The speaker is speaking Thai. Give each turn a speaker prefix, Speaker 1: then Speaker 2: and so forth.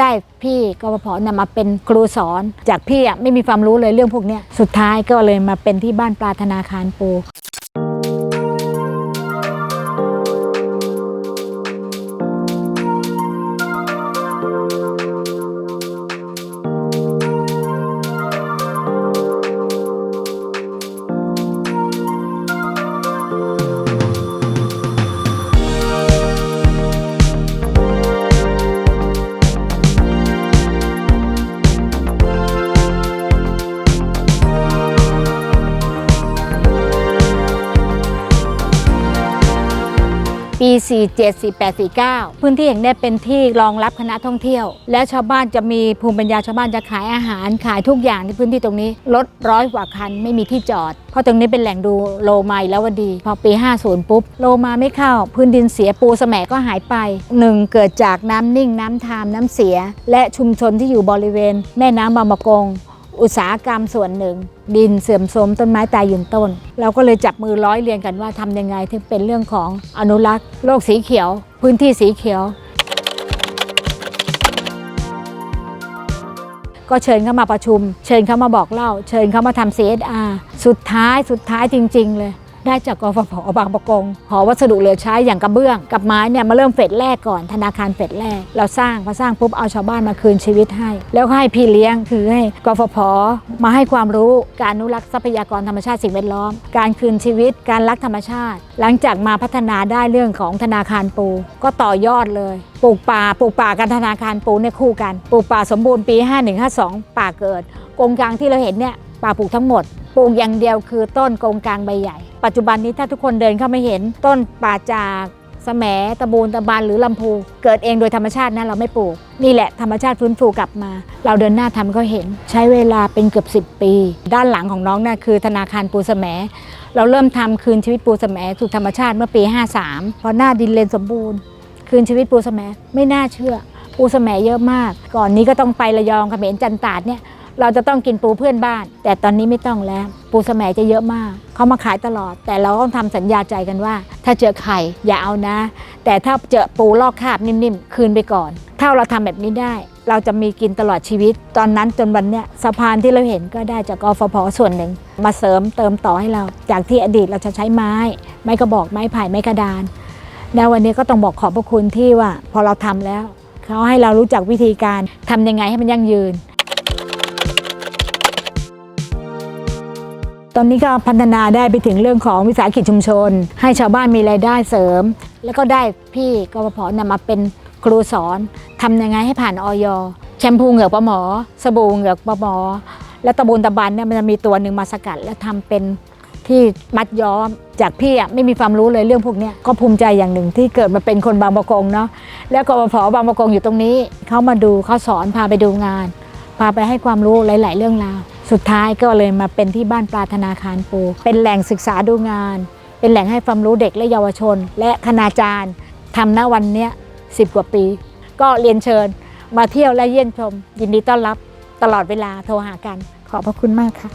Speaker 1: ได้พี่กปพนำมาเป็นครูสอน จากพี่อะไม่มีความรู้เลยเรื่องพวกเนี้ยสุดท้ายก็เลยมาเป็นที่บ้านปลาธนาคารปู ปี 47 48 49 พื้นที่แห่งนี้เป็นที่รองรับคณะท่องเที่ยว และชาวบ้านจะมีภูมิปัญญาชาวบ้านจะขายอาหารขายทุกอย่างในพื้นที่ตรงนี้รถร้อยกว่าคันไม่มีที่จอด เพราะตรงนี้เป็นแหล่งดูโลมาแล้ววดี พอปี 50 ปุ๊บ โลมาไม่เข้า พื้นดินเสียปูสแสมก็หายไปหนึ่งเกิดจากน้ำนิ่งน้ำทามน้ำเสีย และชุมชนที่อยู่บริเวณ แม่น้ำบางมะกง อุตสาหกรรมส่วนหนึ่ง ดินเสื่อมโทรมต้นไม้ตายยืนต้น เราก็เลยจับมือร้อยเรียงกันว่าทำยังไงถึงเป็นเรื่องของอนุรักษ์โลกสีเขียว พื้นที่สีเขียว ก็เชิญเข้ามาประชุม เชิญเข้ามาบอกเล่า เชิญเข้ามาทำ CSR สุดท้ายสุดท้ายจริง ๆ เลย ได้จากกฟผบางประกง หอวัสดุเหลือใช้อย่างกระเบื้อง กับไม้เนี่ยมาเริ่มเฟสแรกก่อนธนาคารเฟสแรก เราสร้างพอสร้างปุ๊บเอาชาวบ้านมาคืนชีวิตให้ แล้วก็ให้พี่เลี้ยงคือให้กฟผมาให้ความรู้การอนุรักษ์ทรัพยากรธรรมชาติสิ่งแวดล้อม การคืนชีวิต การรักธรรมชาติ หลังจากมาพัฒนาได้เรื่องของธนาคารปู ก็ต่อยอดเลยปลูกป่าปลูกป่ากันธนาคารปูเนี่ยคู่กันปลูกป่าสมบูรณ์ปี 5152 ป่าเกิดกงกลางที่เราเห็นเนี่ยป่าปลูกทั้งหมด ปลูกอย่างเดียวคือต้นกงกลางใบใหญ่ ปัจจุบันนี้ถ้าทุกคนเดินเข้าไม่เห็น ต้นป่าจากแสมตะบูนตะบานหรือลำพู เกิดเองโดยธรรมชาตินะเราไม่ปลูก นี่แหละธรรมชาติฟื้นฟูกลับมา เราเดินหน้าทำก็เห็น ใช้เวลาเป็นเกือบ 10 ปี ด้านหลังของน้องน่ะคือธนาคารปูแสมเราเริ่มทำคืนชีวิตปูแสมสู่ธรรมชาติเมื่อปี 53เพราะหน้าดินเลนสมบูรณ์ คืนชีวิตปูแสมไม่น่าเชื่อปูแสมเยอะมาก ก่อนนี้ก็ต้องไประยองเขมรจันตาดเนี่ย เราจะต้องกินปูเพื่อนบ้าน แต่ตอนนี้ไม่ต้องแล้ว ปูแสมจะเยอะมาก เขามาขายตลอด แต่เราต้องทำสัญญาใจกันว่า ถ้าเจอไข่อย่าเอานะ แต่ถ้าเจอปูลอกคาบนิ่มๆ คืนไปก่อน ถ้าเราทำแบบนี้ได้ เราจะมีกินตลอดชีวิต ตอนนั้นจนวันเนี้ยสะพานที่เราเห็นก็ได้จากกฟผส่วนหนึ่ง มาเสริมเติมต่อให้เรา จากที่อดีตเราจะใช้ไม้ ไม้กระบอกไม้ไผ่ไม้กระดานแล้ววันนี้ก็ต้องบอกขอบพระคุณที่ว่า พอเราทำแล้ว เขาให้เรารู้จักวิธีการทำยังไงให้มันยั่งยืน ตอนนี้ก็พัฒนาได้ไปถึงเรื่องของวิสาหกิจชุมชน ให้ชาวบ้านมีรายได้เสริม แล้วก็ได้พี่กปพนำมาเป็นครูสอนทำยังไงให้ผ่านออยแชมพูเหงือกปลาหมอ สบู่เหงือกปลาหมอ และตะบูนตะบันเนี่ยมันจะมีตัวหนึ่งมาสกัด แล้วทำเป็นที่มัดย้อมจากพี่อะไม่มีความรู้เลยเรื่องพวกเนี้ยก็ภูมิใจอย่างหนึ่งที่เกิดมาเป็นคนบางประกงเนาะแล้วกปพบางประกงอยู่ตรงนี้เขามาดูเขาสอนพาไปดูงาน พาไปให้ความรู้หลาย ๆ เรื่องราว สุดท้ายก็เลยมาเป็นที่บ้านปลาธนาคารปู เป็นแหล่งศึกษาดูงาน เป็นแหล่งให้ความรู้เด็กและเยาวชน และคณาจารย์ทำณวันเนี้ยสิบกว่าปี ก็เรียนเชิญ มาเที่ยวและเยี่ยมชม ยินดีต้อนรับตลอดเวลาโทรหากัน ขอบพระคุณมากค่ะ